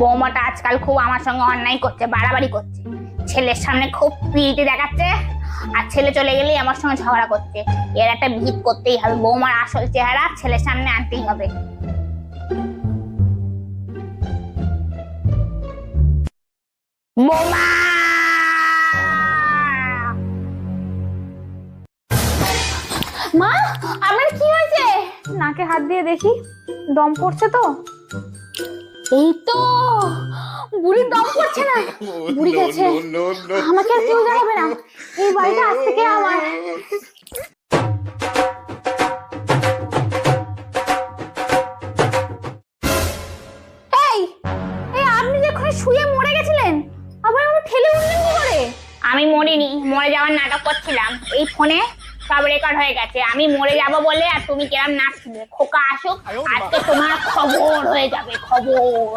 বৌমাটা আজকাল খুব আমার সঙ্গে অন্যায় করছে বাড়াবাড়ি করছে। ছেলের সামনে খুব পিড়িতে দেখাচ্ছে আর ছেলে চলে গেলেই আমার সঙ্গে ঝগড়া করছে। এর একটা ভিত করতেই হবে বৌমার আসল চেহারা ছেলের সামনে আনতেই হবে। বৌমা! মা আমার কি হয়েছে? নাকে হাত দিয়ে দেখি দম পড়ছে তো। এই তো বুড়ির দম পড়ছে না। বুড়ি গেছে। আমাকে আর কেউ জানাবে না। এই বাড়িটা আজ থেকে আমার। এই এই আপনি শুয়ে মরে গেছিলেন আবার আমার ঠেলে উঠলেন কি করে? আমি মরিনি মরে যাওয়ার নাটক করছিলাম। এই ফোনে সব রেকর্ড হয়ে গেছে। আমি মরে যাব বলে আর তুমি কেরাম নাচবে খোকা আসুক আজকে তোমার খবর হয়ে যাবে, খবর।